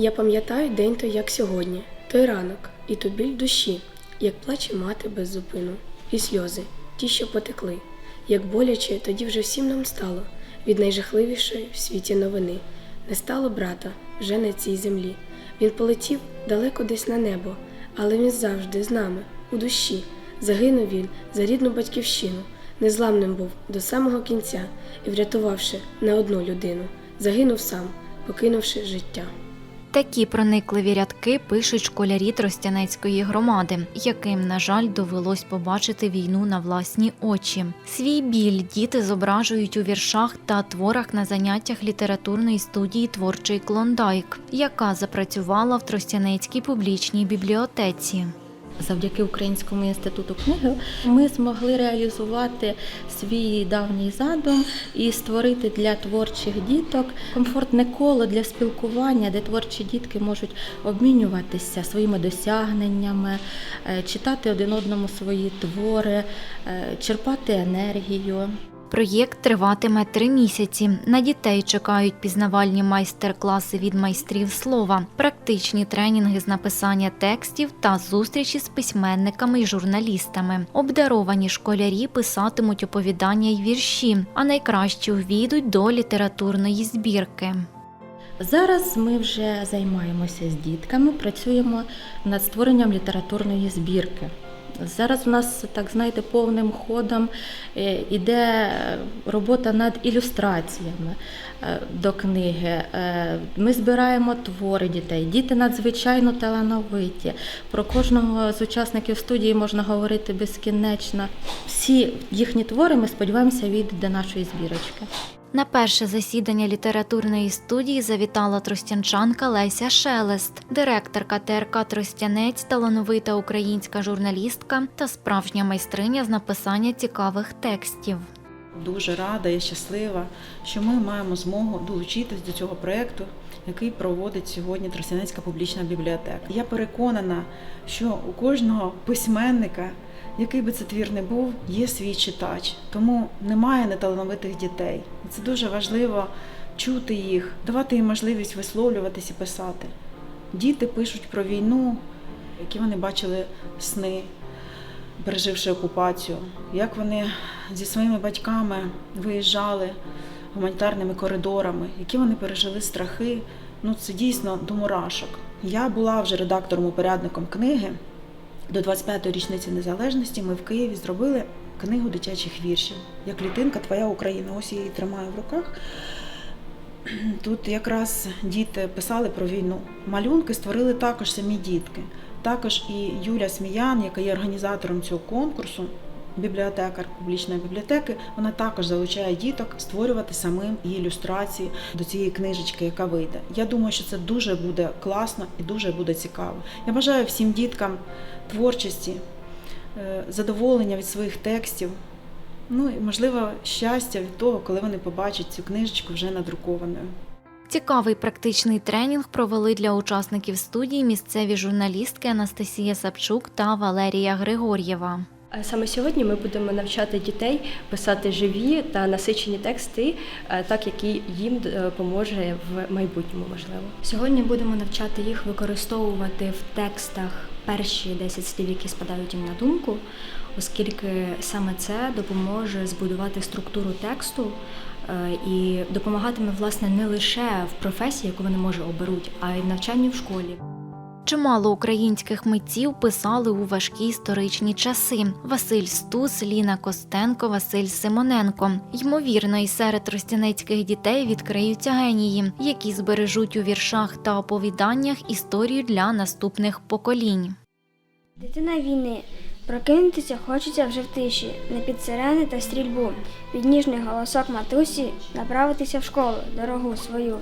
Я пам'ятаю день той, як сьогодні, той ранок, і ту біль душі, як плаче мати без зупину, і сльози, ті, що потекли, як боляче тоді вже всім нам стало від найжахливішої в світі новини. Не стало брата вже на цій землі. Він полетів далеко десь на небо, але він завжди з нами, у душі. Загинув він за рідну батьківщину, незламним був до самого кінця і, врятувавши не одну людину, загинув сам, покинувши життя. Такі проникливі рядки пишуть школярі Тростянецької громади, яким, на жаль, довелось побачити війну на власні очі. Свій біль діти зображують у віршах та творах на заняттях літературної студії Творчий Клондайк, яка запрацювала в Тростянецькій публічній бібліотеці. Завдяки Українському інституту книги ми змогли реалізувати свій давній задум і створити для творчих діток комфортне коло для спілкування, де творчі дітки можуть обмінюватися своїми досягненнями, е, читати один одному свої твори, е, черпати енергію. Проєкт триватиме три місяці. На дітей чекають пізнавальні майстер-класи від майстрів слова, практичні тренінги з написання текстів та зустрічі з письменниками й журналістами. Обдаровані школярі писатимуть оповідання й вірші, а найкращі увійдуть до літературної збірки. Зараз ми вже займаємося з дітками, працюємо над створенням літературної збірки. Зараз у нас, так знаєте, повним ходом е, іде робота над ілюстраціями е, до книги. Е, Ми збираємо твори дітей. Діти надзвичайно талановиті. Про кожного з учасників студії можна говорити безкінечно. Всі їхні твори ми сподіваємося війдуть до нашої збірочки. На перше засідання літературної студії завітала тростянчанка Леся Шелест, директорка ТРК Тростянець, талановита українська журналістка та справжня майстриня з написання цікавих текстів. Дуже рада і щаслива, що ми маємо змогу долучитись до цього проєкту, який проводить сьогодні Тростянецька публічна бібліотека. Я переконана, що у кожного письменника, який би це твір не був, є свій читач, тому немає неталановитих дітей. І це дуже важливо чути їх, давати їм можливість висловлюватись і писати. Діти пишуть про війну, які вони бачили сни, переживши окупацію, як вони зі своїми батьками виїжджали гуманітарними коридорами, які вони пережили страхи. Ну це дійсно до мурашок. Я була вже редактором-упорядником книги. До 25-ї річниці незалежності ми в Києві зробили книгу дитячих віршів. Як клітинка Твоя Україна. Ось її тримаю в руках. Тут якраз діти писали про війну. Малюнки створили також самі дітки. Також і Юля Сміян, яка є організатором цього конкурсу, бібліотекар публічної бібліотеки, вона також залучає діток створювати самим і ілюстрації до цієї книжечки, яка вийде. Я думаю, що це дуже буде класно і дуже буде цікаво. Я бажаю всім діткам творчості, е, задоволення від своїх текстів. Ну і можливо щастя від того, коли вони побачать цю книжечку вже надрукованою. Цікавий практичний тренінг провели для учасників студії місцеві журналістки Анастасія Сапчук та Валерія Григор'єва. Саме сьогодні ми будемо навчати дітей писати живі та насичені тексти, е, так які їм е, поможе в майбутньому, можливо. Сьогодні будемо навчати їх використовувати в текстах перші 10 слів, які спадають їм на думку, оскільки саме це допоможе збудувати структуру тексту е, і допомагатиме власне не лише в професії, яку вони може оберуть, а й в навчанні в школі. Чимало українських митців писали у важкі історичні часи: Василь Стус, Ліна Костенко, Василь Симоненко. Ймовірно, і серед тростянецьких дітей відкриються генії, які збережуть у віршах та оповіданнях історію для наступних поколінь. Дитина війни. Прокинутися хочеться вже в тиші, не під сирени та стрільбу, під ніжний голосок матусі направитися в школу, дорогу свою.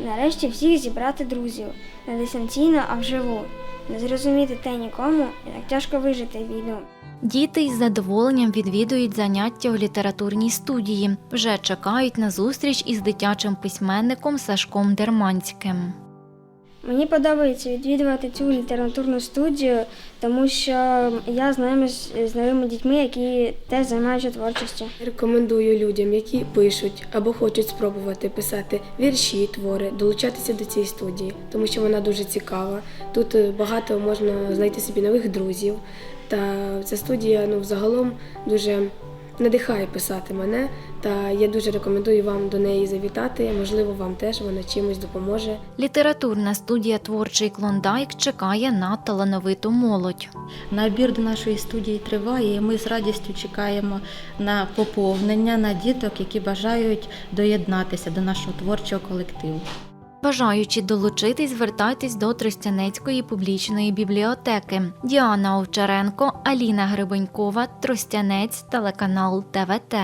Нарешті всіх зібрати друзів, не дистанційно, а вживу. Не зрозуміти те нікому, як тяжко вижити війну. Діти із задоволенням відвідують заняття у літературній студії. Вже чекають на зустріч із дитячим письменником Сашком Дерманським. Мені подобається відвідувати цю літературну студію, тому що я знайомлюсь з новими дітьми, які теж займаються творчістю. Рекомендую людям, які пишуть або хочуть спробувати писати вірші, твори, долучатися до цієї студії, тому що вона дуже цікава. Тут е, багато можна знайти собі нових друзів. Та ця студія ну, взагалом дуже надихає писати мене. Та я дуже рекомендую вам до неї завітати. Можливо, вам теж вона чимось допоможе. Літературна студія Творчий Клондайк чекає на талановиту молодь. Набір до нашої студії триває, і ми з радістю чекаємо на поповнення, на діток, які бажають доєднатися до нашого творчого колективу. Бажаючи долучитись, звертайтесь до Тростянецької публічної бібліотеки. Діана Овчаренко, Аліна Грибенькова, Тростянець, телеканал ТВТ.